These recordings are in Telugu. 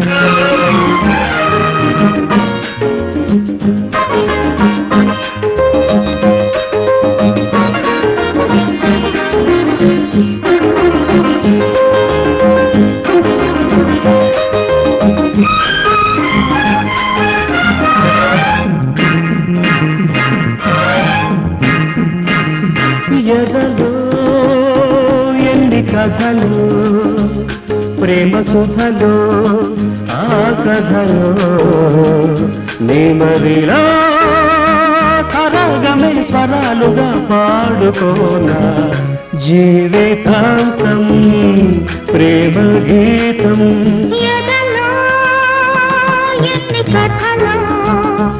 Good. ఎదలో ఎన్ని కథలు? ప్రేమ సుధలో ఆ కథలో నెమ్మదిలో సరగమే స్వరాలుగా పాడుకోనా? జీవితాంతం ప్రేమ గీతం. ఎదలో కథలో?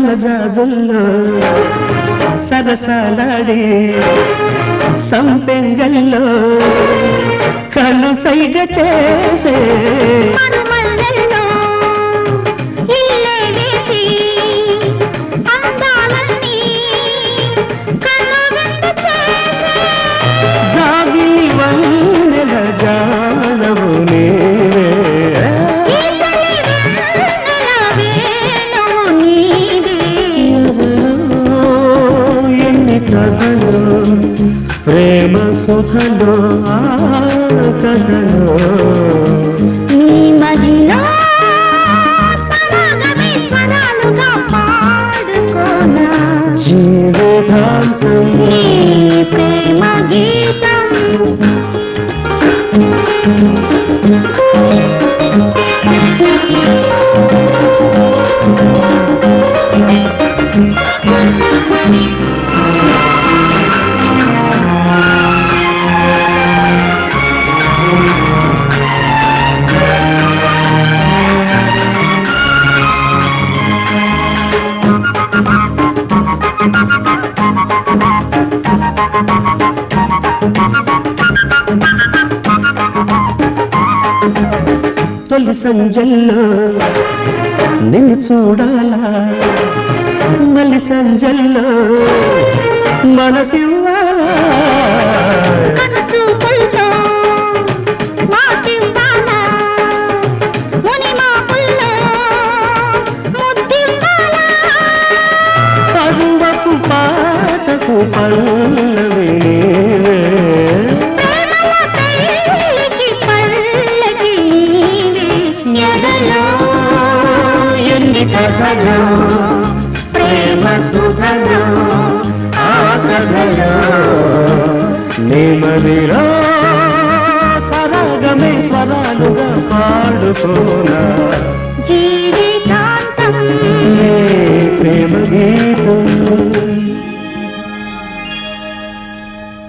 సన్నజాజుల్లో సరసాలాడి సంపెంగల్లో కళ్ళు సైగ చేసే ఆ కథలో నీ మదిలో జీవితాంతం ప్రేమ తొలి సంజల్లో నిన్ను చూడాలా? మళ్ళీ సంజల్లో మనసివ్వాలా? కథలు ప్రేమ సుఖలు ఆ కథలు విరా సరగమే స్వరాలుగా పాడుకోనా